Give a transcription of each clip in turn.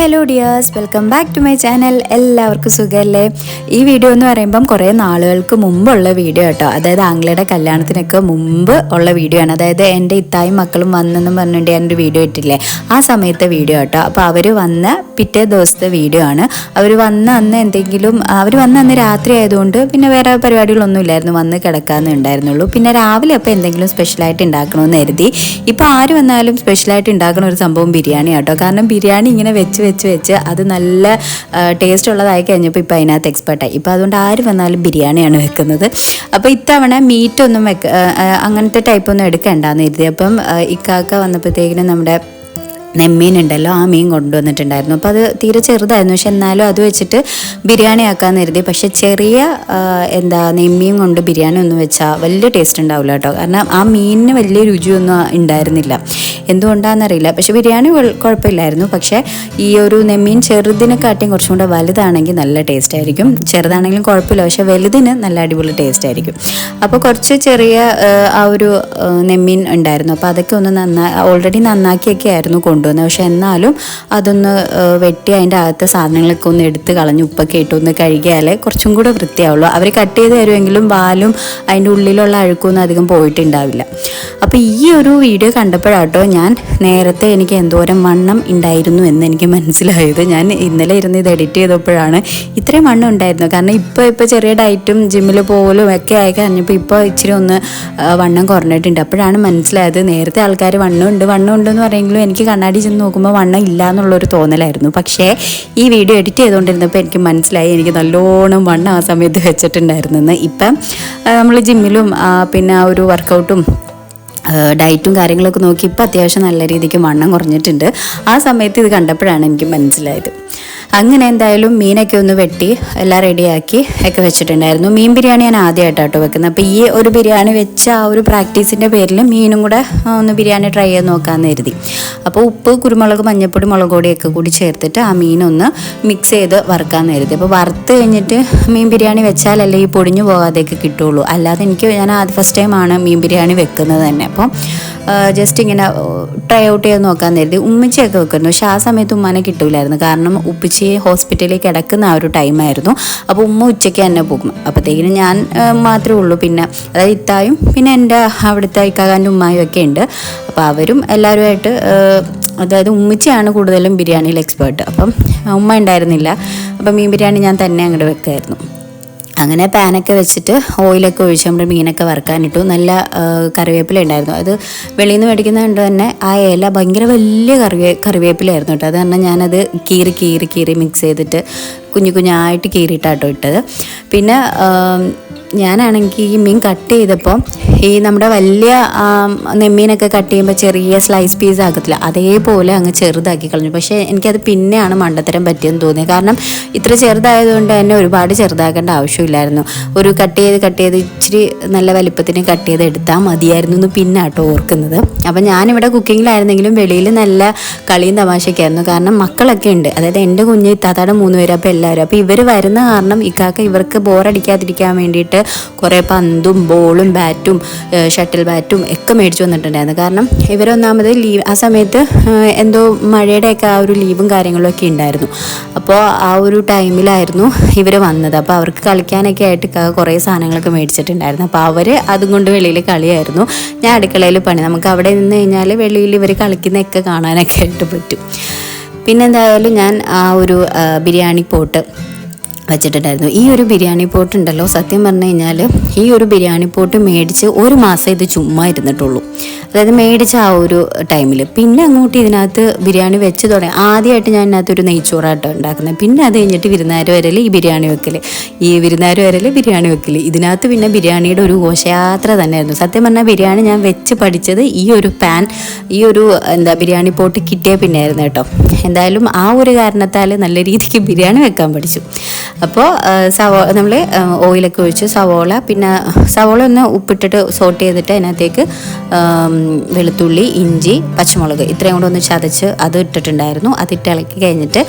Hello dears welcome back to my channel എല്ലാവർക്കും സുഖമല്ലേ ഈ വീഡിയോ എന്ന് പറയുമ്പം കുറേ നാളുകൾക്ക് മുമ്പുള്ള വീഡിയോ കേട്ടോ. അതായത് ആംഗ്ലയുടെ കല്യാണത്തിനൊക്കെ മുമ്പ് ഉള്ള വീഡിയോ ആണ്. അതായത് എന്റെ ഇത്തായും മക്കളും വന്നെന്നും പറഞ്ഞിട്ട് ഞാനൊരു വീഡിയോ ഇട്ടില്ലേ? ആ സമയത്തെ വീഡിയോ കേട്ടോ. അപ്പോൾ അവർ വന്ന പിറ്റേ ദിവസത്തെ വീഡിയോ ആണ്. അവർ വന്ന അന്ന് എന്തെങ്കിലും അവർ വന്ന അന്ന് രാത്രി ആയതുകൊണ്ട് പിന്നെ വേറെ പരിപാടികളൊന്നും ഇല്ലായിരുന്നു. വന്ന് കിടക്കാമെന്നേ ഉണ്ടായിരുന്നുള്ളൂ. പിന്നെ രാവിലെ അപ്പോൾ എന്തെങ്കിലും സ്പെഷ്യലായിട്ട് ഉണ്ടാക്കണമെന്ന് കരുതി. ഇപ്പോൾ ആര് വന്നാലും സ്പെഷ്യലായിട്ട് ഉണ്ടാക്കുന്ന ഒരു സംഭവം ബിരിയാണി കേട്ടോ കാരണം ബിരിയാണി ഇങ്ങനെ വെച്ച് വെച്ച് വെച്ച് അത് നല്ല ടേസ്റ്റ് ഉള്ളതായി കഴിഞ്ഞപ്പോൾ ഇപ്പോൾ അതിനകത്ത് എക്സ്പെർട്ടായി ഇപ്പോൾ അതുകൊണ്ട് ആര് വന്നാലും ബിരിയാണിയാണ് വെക്കുന്നത്. അപ്പോൾ ഇത്തവണ മീറ്റൊന്നും വെക്ക അങ്ങനത്തെ ടൈപ്പൊന്നും എടുക്കേണ്ടെന്ന് കരുതി. അപ്പം ഇക്കാക്ക വന്നപ്പോഴത്തേക്കിനും നമ്മുടെ നെമ്മീൻ ഉണ്ടല്ലോ ആ മീൻ കൊണ്ടുവന്നിട്ടുണ്ടായിരുന്നു. അപ്പോൾ അത് തീരെ ചെറുതായിരുന്നു. പക്ഷെ എന്നാലും അത് വെച്ചിട്ട് ബിരിയാണി ആക്കാൻ കരുതി. പക്ഷെ ചെറിയ എന്താ നെമ്മീൻ കൊണ്ട് ബിരിയാണി ഒന്നും വെച്ചാൽ വലിയ ടേസ്റ്റ് ഉണ്ടാവില്ല കേട്ടോ. കാരണം ആ മീനിന് വലിയ രുചിയൊന്നും ഉണ്ടായിരുന്നില്ല. എന്തുകൊണ്ടാണെന്നറിയില്ല പക്ഷെ ബിരിയാണി കുഴ- കുഴപ്പമില്ലായിരുന്നു. പക്ഷേ ഈ ഒരു നെമ്മീൻ ചെറുതിനെക്കാട്ടിയും കുറച്ചും കൂടെ വലുതാണെങ്കിൽ നല്ല ടേസ്റ്റ് ആയിരിക്കും. ചെറുതാണെങ്കിലും കുഴപ്പമില്ല. പക്ഷെ വലുതിന് നല്ല അടിപൊളി ടേസ്റ്റ് ആയിരിക്കും. അപ്പോൾ കുറച്ച് ചെറിയ ആ ഒരു നെമ്മീൻ ഉണ്ടായിരുന്നു. അപ്പോൾ അതൊക്കെ ഒന്ന് നന്നാ ഓൾറെഡി നന്നാക്കിയൊക്കെ ആയിരുന്നു കൊണ്ടുവന്നത് പക്ഷെ എന്നാലും അതൊന്ന് വെട്ടി അതിന്റെ അകത്തെ സാധനങ്ങളൊക്കെ ഒന്ന് എടുത്ത് കളഞ്ഞ് ഉപ്പൊക്കെ ഇട്ട് ഒന്ന് കഴുകിയാലേ കുറച്ചും കൂടെ വൃത്തിയാവുള്ളൂ. അവർ കട്ട് ചെയ്ത് തരുമെങ്കിലും വാലും അതിന്റെ ഉള്ളിലുള്ള അഴുക്കൊന്നും അധികം പോയിട്ടുണ്ടാവില്ല. അപ്പോൾ ഈ ഒരു വീഡിയോ കണ്ടപ്പോഴാട്ടോ ഞാൻ നേരത്തെ എനിക്ക് എന്തോരം വണ്ണം ഉണ്ടായിരുന്നു എന്ന് എനിക്ക് മനസ്സിലായത്. ഞാൻ ഇന്നലെ ഇരുന്ന് ഇത് എഡിറ്റ് ചെയ്തപ്പോഴാണ് ഇത്രയും വണ്ണം ഉണ്ടായിരുന്നു. കാരണം ഇപ്പോൾ ഇപ്പോൾ ചെറിയ ഡയറ്റും ജിമ്മിൽ പോലും ഒക്കെ ആയി കഴിഞ്ഞപ്പോൾ ഇപ്പോൾ ഇച്ചിരി ഒന്ന് വണ്ണം കുറഞ്ഞിട്ടുണ്ട്. അപ്പോഴാണ് മനസ്സിലായത് നേരത്തെ ആൾക്കാർ വണ്ണം ഉണ്ട് വണ്ണം പറയുമെങ്കിലും എനിക്ക് കണ്ണാടി ചെന്ന് നോക്കുമ്പോൾ വണ്ണം ഇല്ല എന്നുള്ളൊരു തോന്നലായിരുന്നു. പക്ഷേ ഈ വീഡിയോ എഡിറ്റ് ചെയ്തുകൊണ്ടിരുന്നപ്പോൾ എനിക്ക് മനസ്സിലായി എനിക്ക് നല്ലോണം വണ്ണം ആ സമയത്ത് വെച്ചിട്ടുണ്ടായിരുന്നെന്ന്. ഇപ്പം നമ്മൾ ജിമ്മിലും പിന്നെ ആ ഒരു വർക്കൗട്ടും ഡയറ്റും കാര്യങ്ങളൊക്കെ നോക്കി ഇപ്പം അത്യാവശ്യം നല്ല രീതിക്ക് വണ്ണം കുറഞ്ഞിട്ടുണ്ട്. ആ സമയത്ത് ഇത് കണ്ടപ്പോഴാണ് എനിക്ക് മനസ്സിലായത്. അങ്ങനെ എന്തായാലും മീനൊക്കെ ഒന്ന് വെട്ടി എല്ലാം റെഡിയാക്കി ഒക്കെ വെച്ചിട്ടുണ്ടായിരുന്നു. മീൻ ബിരിയാണി ഞാൻ ആദ്യമായിട്ടാട്ടോ വെക്കുന്നത്. അപ്പോൾ ഈ ഒരു ബിരിയാണി വെച്ച ആ ഒരു പ്രാക്ടീസിന്റെ പേരിൽ മീനും കൂടെ ഒന്ന് ബിരിയാണി ട്രൈ ചെയ്ത് നോക്കാമെന്ന് കരുതി. അപ്പോൾ ഉപ്പ് കുരുമുളക് മഞ്ഞൾപ്പൊടി മുളക് പൊടിയൊക്കെ കൂടി ചേർത്തിട്ട് ആ മീനൊന്ന് മിക്സ് ചെയ്ത് വറുക്കാമെന്ന് കരുതി. അപ്പോൾ വറുത്ത് കഴിഞ്ഞിട്ട് മീൻ ബിരിയാണി വെച്ചാലല്ലേ ഈ പൊടിഞ്ഞു പോകാതെയൊക്കെ കിട്ടുള്ളൂ. അല്ലാതെ എനിക്ക് ഞാൻ ആദ്യ ഫസ്റ്റ് ടൈമാണ് മീൻ ബിരിയാണി വെക്കുന്നത് തന്നെ. അപ്പോൾ ജസ്റ്റ് ഇങ്ങനെ ട്രൈ ഔട്ട് ചെയ്ത് നോക്കാൻ കരുതി. ഉമ്മച്ചിയൊക്കെ വെക്കുന്നു പക്ഷെ ആ സമയത്ത് ഉമ്മാനെ കിട്ടൂലായിരുന്നു. കാരണം ഉപ്പിച്ചി ഹോസ്പിറ്റലിൽ കിടക്കുന്ന ആ ഒരു ടൈമായിരുന്നു. അപ്പോൾ ഉമ്മ ഉച്ചയ്ക്ക് തന്നെ പോകും. അപ്പോഴത്തേക്കിനും ഞാൻ മാത്രമേ ഉള്ളൂ. പിന്നെ അതായത് ഇത്തായും പിന്നെ എന്റെ അവിടുത്തെ ഇക്കാകാന്റെ ഉമ്മായും ഒക്കെ ഉണ്ട്. അപ്പോൾ അവരും എല്ലാവരുമായിട്ട് അതായത് ഉമ്മച്ചിയാണ് കൂടുതലും ബിരിയാണിയിൽ എക്സ്പേർട്ട് അപ്പം ഉമ്മ ഉണ്ടായിരുന്നില്ല. അപ്പം മീൻ ബിരിയാണി ഞാൻ തന്നെ അങ്ങോട്ട് വെക്കായിരുന്നു. അങ്ങനെ പാനൊക്കെ വെച്ചിട്ട് ഓയിലൊക്കെ ഒഴിച്ച് നമ്മുടെ മീനൊക്കെ വറുക്കാനിട്ടു. നല്ല കറിവേപ്പില ഉണ്ടായിരുന്നു. അത് വെളിയിൽ നിന്ന് മേടിക്കുന്നത് കൊണ്ട് തന്നെ ആ ഇല ഭയങ്കര വലിയ കറിവേ കറിവേപ്പിലായിരുന്നു കേട്ടോ. അത് കാരണം ഞാനത് കീറി കീറി കീറി മിക്സ് ചെയ്തിട്ട് കുഞ്ഞു കുഞ്ഞായിട്ട് കീറിയിട്ടാട്ടോ ഇട്ടത്. പിന്നെ ഞാനാണെങ്കിൽ ഈ മീൻ കട്ട് ചെയ്തപ്പോൾ ഈ നമ്മുടെ വലിയ നെമ്മീനൊക്കെ കട്ട് ചെയ്യുമ്പോൾ ചെറിയ സ്ലൈസ് പീസ് ആക്കത്തില്ല അതേപോലെ അങ്ങ് ചെറുതാക്കി കളഞ്ഞു. പക്ഷേ എനിക്കത് പിന്നെയാണ് മണ്ടത്തരം പറ്റിയെന്ന് തോന്നിയത്. കാരണം ഇത്ര ചെറുതായതുകൊണ്ട് തന്നെ ഒരുപാട് ചെറുതാക്കേണ്ട ആവശ്യമില്ലായിരുന്നു. ഒരു കട്ട് ചെയ്ത് കട്ട് ചെയ്ത് ഇച്ചിരി നല്ല വലിപ്പത്തിന് കട്ട് ചെയ്ത് എടുത്താൽ മതിയായിരുന്നു എന്ന് പിന്നെ ആട്ടോ ഓർക്കുന്നത്. അപ്പം ഞാനിവിടെ കുക്കിങ്ങിലായിരുന്നെങ്കിലും വെളിയിൽ നല്ല കളിയും തമാശയൊക്കെയായിരുന്നു കാരണം മക്കളൊക്കെ ഉണ്ട്. അതായത് എന്റെ കുഞ്ഞ് ഇത്താത്താടെ മൂന്ന് പേര് അപ്പോൾ എല്ലാവരും. അപ്പോൾ ഇവർ വരുന്ന കാരണം ഇക്കാക്ക ഇവർക്ക് ബോറടിക്കാതിരിക്കാൻ വേണ്ടിയിട്ട് കുറേ പന്തും ബോളും ബാറ്റും ഷട്ടിൽ ബാറ്റും ഒക്കെ മേടിച്ചു വന്നിട്ടുണ്ടായിരുന്നു. കാരണം ഇവരൊന്നാമത് ലീവ് ആ സമയത്ത് എന്തോ മഴയുടെയൊക്കെ ആ ഒരു ലീവും കാര്യങ്ങളും ഒക്കെ ഉണ്ടായിരുന്നു. അപ്പോൾ ആ ഒരു ടൈമിലായിരുന്നു ഇവർ വന്നത്. അപ്പോൾ അവർക്ക് കളിക്കാനൊക്കെ ആയിട്ട് കുറേ സാധനങ്ങളൊക്കെ മേടിച്ചിട്ടുണ്ടായിരുന്നു. അപ്പോൾ അവർ അതും കൊണ്ട് വെളിയിൽ കളിയായിരുന്നു. ഞാൻ അടുക്കളയിൽ പണി നമുക്ക് അവിടെ നിന്ന് കഴിഞ്ഞാൽ വെളിയിൽ ഇവർ കളിക്കുന്നതൊക്കെ കാണാനൊക്കെ ആയിട്ട് പറ്റും. പിന്നെന്തായാലും ഞാൻ ആ ഒരു ബിരിയാണി പോട്ട് വെച്ചിട്ടുണ്ടായിരുന്നു. ഈ ഒരു ബിരിയാണി പോട്ട് ഉണ്ടല്ലോ സത്യം പറഞ്ഞു കഴിഞ്ഞാൽ ഈ ഒരു ബിരിയാണി പോട്ട് മേടിച്ച് ഒരു മാസം ഇത് ചുമ്മാ ഇരുന്നിട്ടുള്ളൂ. അതായത് മേടിച്ച ആ ഒരു ടൈമിൽ പിന്നെ അങ്ങോട്ട് ഇതിനകത്ത് ബിരിയാണി വെച്ച് തുടങ്ങി ആദ്യമായിട്ട് ഞാൻ ഇതിനകത്ത് ഒരു നെയ്ച്ചോറാട്ടോ ഉണ്ടാക്കുന്നത് പിന്നെ അത് കഴിഞ്ഞിട്ട് വിരുന്നാർ വരൽ ഈ ബിരിയാണി വെക്കൽ ഈ വിരുന്നാർ വരൽ ബിരിയാണി വെക്കൽ ഇതിനകത്ത് പിന്നെ ബിരിയാണിയുടെ ഒരു ഘോഷയാത്ര തന്നെയായിരുന്നു. സത്യം പറഞ്ഞാൽ ബിരിയാണി ഞാൻ വെച്ച് പഠിച്ചത് ഈ ഒരു പാൻ ഈ ഒരു എന്താ ബിരിയാണി പോട്ട് കിട്ടിയ പിന്നെ ആയിരുന്നു കേട്ടോ. എന്തായാലും ആ ഒരു കാരണത്താൽ നല്ല രീതിക്ക് ബിരിയാണി വെക്കാൻ പഠിച്ചു. അപ്പോൾ സവോ നമ്മൾ ഓയിലൊക്കെ ഒഴിച്ച് സവോള പിന്നെ സവോള ഒന്ന് ഉപ്പിട്ടിട്ട് സോട്ട് ചെയ്തിട്ട് അതിനകത്തേക്ക് വെളുത്തുള്ളി ഇഞ്ചി പച്ചമുളക് ഇത്രയും കൂടെ ഒന്ന് ചതച്ച് അത് ഇട്ടിട്ടുണ്ടായിരുന്നു. അതിട്ട് ഇളക്കി കഴിഞ്ഞിട്ട്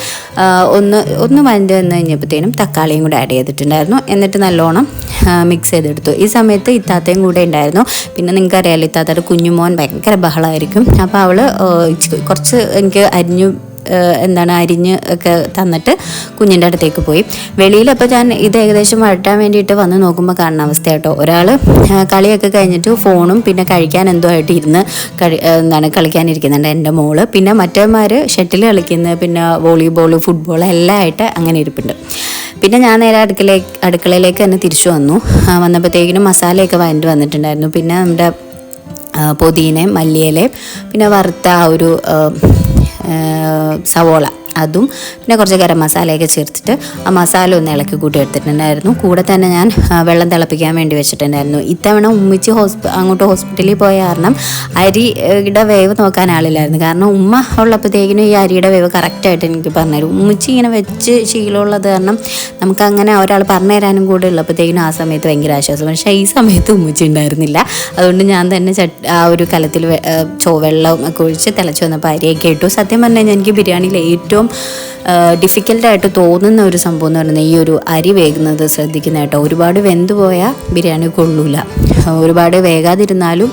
ഒന്ന് ഒന്ന് വഴണ്ട് വന്ന് കഴിഞ്ഞപ്പോഴത്തേനും തക്കാളിയും കൂടെ ആഡ് ചെയ്തിട്ടുണ്ടായിരുന്നു. എന്നിട്ട് നല്ലോണം മിക്സ് ചെയ്തെടുത്തു. ഈ സമയത്ത് ഇത്താത്തയും കൂടെ ഉണ്ടായിരുന്നു. പിന്നെ നിങ്ങൾക്ക് അറിയാമല്ലോ ഇത്താത്തയുടെ കുഞ്ഞുമോൻ ഭയങ്കര ബഹളമായിരിക്കും അപ്പോൾ അവൾ കുറച്ച് എനിക്ക് അരിഞ്ഞു എന്താണ് അരിഞ്ഞ് ഒക്കെ തന്നിട്ട് കുഞ്ഞിന്റെ അടുത്തേക്ക് പോയി. വെളിയിൽ അപ്പോൾ ഞാൻ ഇത് ഏകദേശം വഴറ്റാൻ വേണ്ടിയിട്ട് വന്ന് നോക്കുമ്പോൾ കാണുന്ന അവസ്ഥ കേട്ടോ ഒരാൾ കളിയൊക്കെ കഴിഞ്ഞിട്ട് ഫോണും പിന്നെ കഴിക്കാൻ എന്തോ ആയിട്ട് ഇരുന്ന് കഴി എന്താണ് കളിക്കാനിരിക്കുന്നുണ്ട് എന്റെ മോൾ. പിന്നെ മറ്റേമാർ ഷട്ടിൽ കളിക്കുന്ന പിന്നെ വോളിബോൾ ഫുട്ബോൾ എല്ലാം ആയിട്ട് അങ്ങനെ ഇരിപ്പുണ്ട്. പിന്നെ ഞാൻ നേരെ അടുക്കളയിലേക്ക് അടുക്കളയിലേക്ക് തന്നെ തിരിച്ചു വന്നു. വന്നപ്പോഴത്തേക്കിനും മസാലയൊക്കെ വാങ്ങിട്ട് വന്നിട്ടുണ്ടായിരുന്നു. പിന്നെ നമ്മുടെ പുതിനയും മല്ലിയിലയും പിന്നെ വറുത്ത ആ ഒരു സവോള അതും പിന്നെ കുറച്ച് ഗരം മസാലയൊക്കെ ചേർത്തിട്ട് ആ മസാല ഒന്ന് ഇളക്കി കൂട്ടി എടുത്തിട്ടുണ്ടായിരുന്നു. കൂടെ തന്നെ ഞാൻ വെള്ളം തിളപ്പിക്കാൻ വേണ്ടി വെച്ചിട്ടുണ്ടായിരുന്നു. ഇത്തവണ ഉമ്മിച്ച് ഹോസ്പി അങ്ങോട്ട് ഹോസ്പിറ്റലിൽ പോയ കാരണം അരിയുടെ വേവ് നോക്കാൻ ആളില്ലായിരുന്നു. കാരണം ഉമ്മ ഉള്ളപ്പോഴത്തേക്കിനും ഈ അരിയുടെ വേവ് കറക്റ്റായിട്ട് എനിക്ക് പറഞ്ഞുതരും ഉമ്മിച്ച് ഇങ്ങനെ വെച്ച് ശീലമുള്ളത് കാരണം നമുക്ക് അങ്ങനെ ഒരാൾ പറഞ്ഞു തരാനും കൂടെ ഉള്ളപ്പോഴത്തേക്കിനും ആ സമയത്ത് ഭയങ്കര ആശ്വാസം. പക്ഷേ ഈ സമയത്ത് ഉമ്മിച്ച് ഉണ്ടായിരുന്നില്ല. അതുകൊണ്ട് ഞാൻ തന്നെ ആ ഒരു കലത്തിൽ ചോ വെള്ളം ഒക്കെ ഒഴിച്ച് തിളച്ച് വന്നപ്പോൾ അരിയൊക്കെ ഇട്ടു. സത്യം പറഞ്ഞു കഴിഞ്ഞാൽ എനിക്ക് ബിരിയാണിയിൽ ഏറ്റവും ഡിഫിക്കൽട്ടായിട്ട് തോന്നുന്ന ഒരു സംഭവം എന്ന് പറയുന്നത് ഈ ഒരു അരി വേകുന്നത് ശ്രദ്ധിക്കുന്ന കേട്ടോ. ഒരുപാട് വെന്ത് പോയാൽ ബിരിയാണി കൊള്ളൂല. ഒരുപാട് വേകാതിരുന്നാലും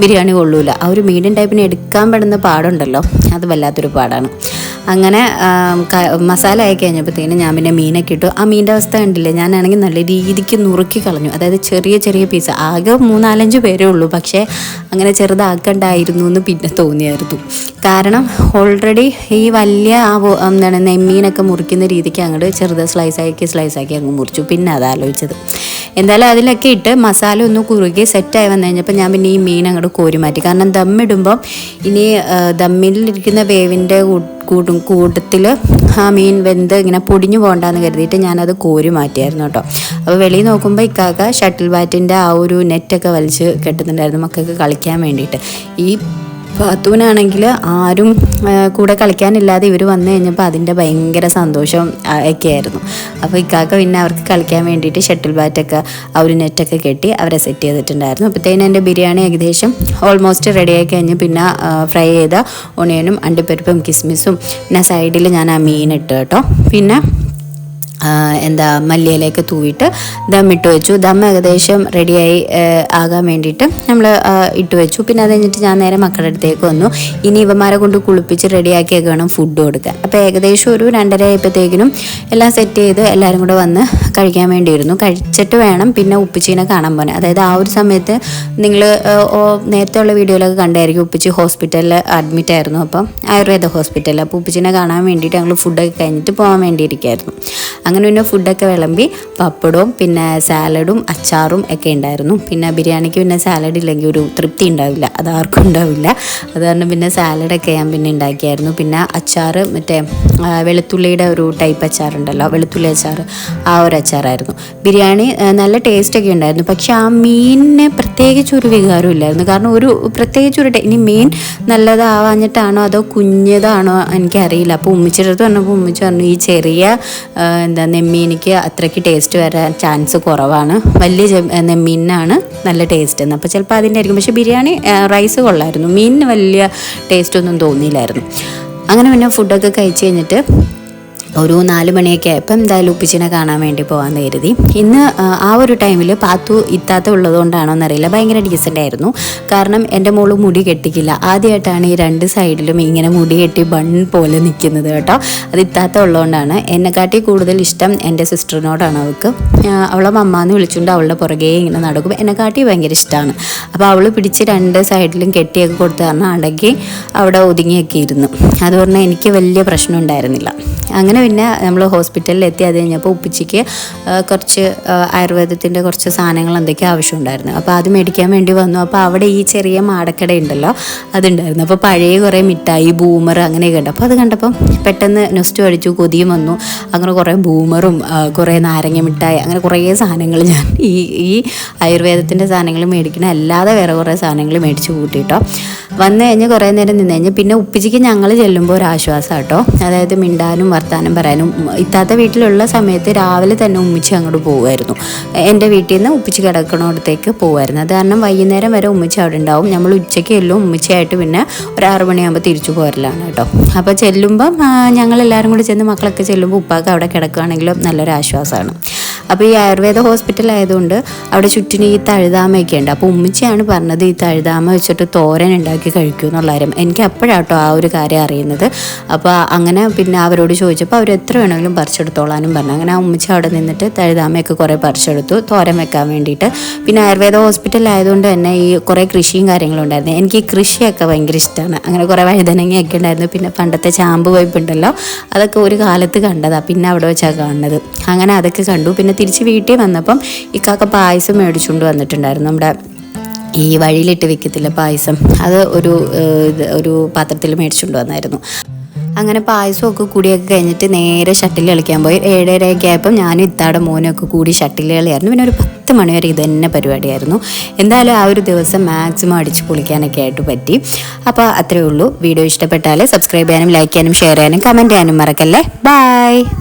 ബിരിയാണി കൊള്ളൂല. ആ ഒരു മീഡിയം ടൈപ്പിന് എടുക്കാൻ പെടുന്ന പാടുണ്ടല്ലോ. അത് വല്ലാത്തൊരു പാടാണ്. അങ്ങനെ മസാല ആയി കഴിഞ്ഞപ്പോഴത്തേനും ഞാൻ പിന്നെ മീനൊക്കെ ഇട്ടു. ആ മീന്റെ അവസ്ഥ കണ്ടില്ലേ? ഞാനാണെങ്കിൽ നല്ല രീതിക്ക് നുറുക്കി കളഞ്ഞു. അതായത് ചെറിയ ചെറിയ പീസ് ആകെ മൂന്നാലഞ്ച് പേരേ ഉള്ളൂ. പക്ഷേ അങ്ങനെ ചെറുതാക്കണ്ടായിരുന്നു എന്ന് പിന്നെ തോന്നിയായിരുന്നു. കാരണം ഓൾറെഡി ഈ വലിയ ആ എന്താണ് നെമ്മീനൊക്കെ മുറിക്കുന്ന രീതിക്ക് അങ്ങോട്ട് ചെറുത് സ്ലൈസാക്കി സ്ലൈസാക്കി അങ്ങ് മുറിച്ചു. പിന്നെ അത് ആലോചിച്ചത്. എന്തായാലും അതിലൊക്കെ ഇട്ട് മസാല ഒന്ന് കുറുകി സെറ്റായി വന്നു കഴിഞ്ഞപ്പോൾ ഞാൻ പിന്നെ ഈ മീൻ അങ്ങോട്ട് കോരി മാറ്റി. കാരണം ദമ്മിടുമ്പം ഇനി ദമ്മിലിരിക്കുന്ന വേവിന്റെ കൂടും കൂട്ടത്തിൽ ആ മീൻ വെന്ത് ഇങ്ങനെ പൊടിഞ്ഞു പോകണ്ടെന്ന് കരുതിയിട്ട് ഞാനത് കോരി മാറ്റിയായിരുന്നു കേട്ടോ. അപ്പോൾ വെളിയിൽ നോക്കുമ്പോൾ ഇക്കാക്ക ഷട്ടിൽ ബാറ്റിന്റെ ആ ഒരു നെറ്റൊക്കെ വലിച്ച് കെട്ടുന്നുണ്ടായിരുന്നു. മക്കൾക്ക് കളിക്കാൻ വേണ്ടിയിട്ട്. ഈ പത്തുവിനാണെങ്കിൽ ആരും കൂടെ കളിക്കാനില്ലാതെ ഇവർ വന്നു കഴിഞ്ഞപ്പോൾ അതിന്റെ ഭയങ്കര സന്തോഷം ഒക്കെ ആയിരുന്നു അപ്പോൾ ഇക്കാക്ക പിന്നെ അവർക്ക് കളിക്കാൻ വേണ്ടിയിട്ട് ഷട്ടിൽ ബാറ്റൊക്കെ ആ ഒരു നെറ്റൊക്കെ കെട്ടി അവരെ സെറ്റ് ചെയ്തിട്ടുണ്ടായിരുന്നു. അപ്പോഴത്തേനും എന്റെ ബിരിയാണി ഏകദേശം ഓൾമോസ്റ്റ് റെഡി ആയി കഴിഞ്ഞ് പിന്നെ ഫ്രൈ ചെയ്ത ഒണിയനും അണ്ടിപ്പരിപ്പും കിസ്മിസും പിന്നെ സൈഡിൽ ഞാൻ ആ മീൻ ഇട്ട് കേട്ടോ. പിന്നെ എന്താ മല്ലിയിലേക്ക് തൂവിട്ട് ദം ഇട്ട് വെച്ചു. ദം ഏകദേശം റെഡിയായി ആകാൻ വേണ്ടിയിട്ട് നമ്മൾ ഇട്ട് വെച്ചു. പിന്നെ അത് കഴിഞ്ഞിട്ട് ഞാൻ നേരെ മക്കളുടെ അടുത്തേക്ക് വന്നു. ഇനി ഇവന്മാരെ കൊണ്ട് കുളിപ്പിച്ച് റെഡിയാക്കിയൊക്കെ വേണം ഫുഡ് കൊടുക്കാൻ. അപ്പോൾ ഏകദേശം ഒരു രണ്ടര ആയപ്പോഴത്തേക്കിനും എല്ലാം സെറ്റ് ചെയ്ത് എല്ലാവരും കൂടെ വന്ന് കഴിക്കാൻ വേണ്ടിയിരുന്നു. കഴിച്ചിട്ട് വേണം പിന്നെ ഉപ്പിച്ചീനെ കാണാൻ പോകാൻ. അതായത് ആ ഒരു സമയത്ത് നിങ്ങൾ നേരത്തെ ഉള്ള വീഡിയോയിലൊക്കെ കണ്ടായിരിക്കും ഉപ്പിച്ചി ഹോസ്പിറ്റലിൽ അഡ്മിറ്റ് ആയിരുന്നു. അപ്പം ആയുർവേദ ഹോസ്പിറ്റലിൽ അപ്പോൾ ഉപ്പിച്ചിനെ കാണാൻ വേണ്ടിയിട്ട് ഞങ്ങൾ ഫുഡൊക്കെ കഴിഞ്ഞിട്ട് പോകാൻ വേണ്ടിയിരിക്കുകയായിരുന്നു അങ്ങനെ പിന്നെ ഫുഡൊക്കെ വിളമ്പി പപ്പടവും പിന്നെ സാലഡും അച്ചാറും ഒക്കെ ഉണ്ടായിരുന്നു. പിന്നെ ബിരിയാണിക്ക് പിന്നെ സാലഡ് ഇല്ലെങ്കിൽ ഒരു തൃപ്തി ഉണ്ടാവില്ല. അത് ആർക്കും ഉണ്ടാവില്ല. അത് കാരണം പിന്നെ സാലഡൊക്കെ ഞാൻ പിന്നെ ഉണ്ടാക്കിയായിരുന്നു. പിന്നെ അച്ചാറ് മറ്റേ വെളുത്തുള്ളിയുടെ ഒരു ടൈപ്പ് അച്ചാറുണ്ടല്ലോ വെളുത്തുള്ളി അച്ചാർ ആ ഒരു അച്ചാറായിരുന്നു. ബിരിയാണി നല്ല ടേസ്റ്റൊക്കെ ഉണ്ടായിരുന്നു. പക്ഷേ ആ മീനിനെ പ്രത്യേകിച്ച് ഒരു വികാരം ഇല്ലായിരുന്നു. കാരണം ഒരു പ്രത്യേകിച്ച് ഒരു ഇനി മീൻ നല്ലതാവാഞ്ഞിട്ടാണോ അതോ കുഞ്ഞതാണോ എനിക്കറിയില്ല. അപ്പോൾ ഉമ്മിച്ചെടുത്ത് പറഞ്ഞപ്പോൾ ഉമ്മിച്ച് പറഞ്ഞു ഈ ചെറിയ എന്താ നെമ്മീനിക്ക് അത്രയ്ക്ക് ടേസ്റ്റ് വരാൻ ചാൻസ് കുറവാണ്. വലിയ നെമ്മീനാണ് നല്ല ടേസ്റ്റ് എന്ന്. അപ്പോൾ ചിലപ്പോൾ അതിന്റെ ആയിരിക്കും. പക്ഷേ ബിരിയാണി റൈസ് കൊള്ളായിരുന്നു. മീനിന് വലിയ ടേസ്റ്റ് ഒന്നും തോന്നിയില്ലായിരുന്നു. അങ്ങനെ പിന്നെ ഫുഡൊക്കെ കഴിച്ച് കഴിഞ്ഞിട്ട് ഒരു നാല് മണിയൊക്കെ ആയപ്പോൾ എന്തായാലും ഉപ്പിച്ചിനെ കാണാൻ വേണ്ടി പോകാൻ കരുതി. ഇന്ന് ആ, ഒരു ടൈമിൽ പാത്തു ഇത്താത്ത ഉള്ളതുകൊണ്ടാണോ എന്നറിയില്ല. ഭയങ്കര ഡീസന്റ് ആയിരുന്നു. കാരണം എന്റെ മോൾ മുടി കെട്ടിക്കില്ല. ആദ്യമായിട്ടാണ് ഈ രണ്ട് സൈഡിലും ഇങ്ങനെ മുടി കെട്ടി ബൺ പോലെ നിൽക്കുന്നത് കേട്ടോ. അത് ഇത്താത്ത ഉള്ളതുകൊണ്ടാണ്. എന്നെക്കാട്ടി കൂടുതൽ ഇഷ്ടം എന്റെ സിസ്റ്ററിനോടാണ് അവൾക്ക്. അവളെ മമ്മാന്ന് വിളിച്ചുകൊണ്ട് അവളുടെ പുറകെ ഇങ്ങനെ നടക്കും. എന്നെക്കാട്ടി ഭയങ്കര ഇഷ്ടമാണ് അപ്പോൾ അവൾ പിടിച്ച് രണ്ട് സൈഡിലും കെട്ടിയൊക്കെ കൊടുത്തു കാരണം അടക്കി അവിടെ ഒതുങ്ങിയൊക്കെ ഇരുന്നു. അത് പറഞ്ഞാൽ എനിക്ക് വലിയ പ്രശ്നം ഉണ്ടായിരുന്നില്ല. അങ്ങനെ പിന്നെ നമ്മൾ ഹോസ്പിറ്റലിൽ എത്തി അത് കഴിഞ്ഞപ്പോൾ ഉപ്പിച്ചിക്ക് കുറച്ച് ആയുർവേദത്തിന്റെ കുറച്ച് സാധനങ്ങൾ എന്തൊക്കെയോ ആവശ്യമുണ്ടായിരുന്നു. അപ്പോൾ അത് മേടിക്കാൻ വേണ്ടി വന്നു. അപ്പോൾ അവിടെ ഈ ചെറിയ മാടക്കട ഉണ്ടല്ലോ അതുണ്ടായിരുന്നു. അപ്പോൾ പഴയ കുറേ മിഠായി ബൂമർ അങ്ങനെയൊക്കെ ഉണ്ട്. അപ്പോൾ അത് കണ്ടപ്പം പെട്ടെന്ന് നെസ്റ്റ് അടിച്ചു കൊതിയും വന്നു. അങ്ങനെ കുറേ ബൂമറും കുറേ നാരങ്ങ മിഠായി അങ്ങനെ കുറേ സാധനങ്ങൾ ഞാൻ ഈ ഈ ആയുർവേദത്തിന്റെ സാധനങ്ങൾ മേടിക്കണ അല്ലാതെ വേറെ കുറേ സാധനങ്ങൾ മേടിച്ച് കൂട്ടിട്ടോ. വന്നു കഴിഞ്ഞ് കുറേ നേരം നിന്ന് കഴിഞ്ഞ് പിന്നെ ഉപ്പിച്ചിക്ക് ഞങ്ങൾ ചെല്ലുമ്പോൾ ഒരു ആശ്വാസം കേട്ടോ അതായത് മിണ്ടാനും വർത്താനം പറയാനും ഉം, ഇത്താത്ത വീട്ടിലുള്ള സമയത്ത് രാവിലെ തന്നെ ഉമ്മിച്ച് അങ്ങോട്ട് പോകുമായിരുന്നു എന്റെ വീട്ടിൽ നിന്ന് ഉപ്പിച്ച് കിടക്കണോടത്തേക്ക് പോകുമായിരുന്നു അത് കാരണം വൈകുന്നേരം വരെ ഉമ്മിച്ച് അവിടെ ഉണ്ടാവും. നമ്മൾ ഉച്ചയ്ക്ക് എല്ലാം ഉമ്മിച്ചയായിട്ട് പിന്നെ ഒരു ആറ് മണിയാകുമ്പോൾ തിരിച്ചു പോരലാണ് കേട്ടോ. അപ്പോൾ ചെല്ലുമ്പം ഞങ്ങളെല്ലാവരും കൂടി ചെന്ന് മക്കളൊക്കെ ചെല്ലുമ്പോൾ ഉപ്പാക്ക് അവിടെ കിടക്കുകയാണെങ്കിലും നല്ലൊരു ആശ്വാസമാണ്. അപ്പോൾ ഈ ആയുർവേദ ഹോസ്പിറ്റൽ ആയതുകൊണ്ട് അവിടെ ചുറ്റിനും ഈ തഴുതാമയൊക്കെ ഉണ്ട്. അപ്പോൾ ഉമ്മച്ചിയാണ് പറഞ്ഞത് ഈ തഴുതാമ വെച്ചിട്ട് തോരൻ ഉണ്ടാക്കി കഴിക്കൂ എന്നുള്ള കാര്യം. എനിക്ക് അപ്പോഴാട്ടോ ആ ഒരു കാര്യം അറിയുന്നത്. അപ്പോൾ അങ്ങനെ പിന്നെ അവരോട് ചോദിച്ചപ്പോൾ അവർ എത്ര വേണമെങ്കിലും പറിച്ചെടുത്തോളാനും പറഞ്ഞു. അങ്ങനെ ആ ഉമ്മച്ചി അവിടെ നിന്നിട്ട് തഴുതാമയൊക്കെ കുറേ പറിച്ചെടുത്തു. തോരൻ വെക്കാൻ വേണ്ടിയിട്ട്. പിന്നെ ആയുർവേദ ഹോസ്പിറ്റൽ ആയതുകൊണ്ട് തന്നെ ഈ കുറേ കൃഷിയും കാര്യങ്ങളും ഉണ്ടായിരുന്നു. എനിക്ക് ഈ കൃഷിയൊക്കെ ഭയങ്കര ഇഷ്ടമാണ് അങ്ങനെ കുറേ വഴുതനങ്ങയൊക്കെ ഉണ്ടായിരുന്നു. പിന്നെ പണ്ടത്തെ ചാമ്പ് വൈപ്പ് ഉണ്ടല്ലോ അതൊക്കെ ഒരു കാലത്ത് കണ്ടതാണ് പിന്നെ അവിടെ വെച്ചാണ് കാണുന്നത്. അങ്ങനെ അതൊക്കെ കണ്ടു. പിന്നെ തിരിച്ച് വീട്ടിൽ വന്നപ്പം ഇക്കാക്ക പായസം മേടിച്ചുകൊണ്ട് വന്നിട്ടുണ്ടായിരുന്നു. നമ്മുടെ ഈ വഴിയിലിട്ട് വെക്കത്തില്ല പായസം. അത് ഒരു ഒരു പാത്രത്തിൽ മേടിച്ചുകൊണ്ട് വന്നായിരുന്നു. അങ്ങനെ പായസമൊക്കെ കൂടിയൊക്കെ കഴിഞ്ഞിട്ട് നേരെ ഷട്ടിൽ കളിക്കാൻ പോയി. ഏഴരയൊക്കെ ആയപ്പോൾ ഞാനും ഇത്താടെ മോനൊക്കെ കൂടി ഷട്ടിൽ കളിയായിരുന്നു. പിന്നെ ഒരു പത്ത് മണിവരെ ഇത് തന്നെ പരിപാടിയായിരുന്നു. എന്തായാലും ആ ഒരു ദിവസം മാക്സിമം അടിച്ച് പൊളിക്കാനൊക്കെ ആയിട്ട് പറ്റി. അപ്പോൾ അത്രയേ ഉള്ളൂ. വീഡിയോ ഇഷ്ടപ്പെട്ടാൽ സബ്സ്ക്രൈബ് ചെയ്യാനും ലൈക്ക് ചെയ്യാനും ഷെയർ ചെയ്യാനും കമന്റ് ചെയ്യാനും മറക്കല്ലേ. ബൈ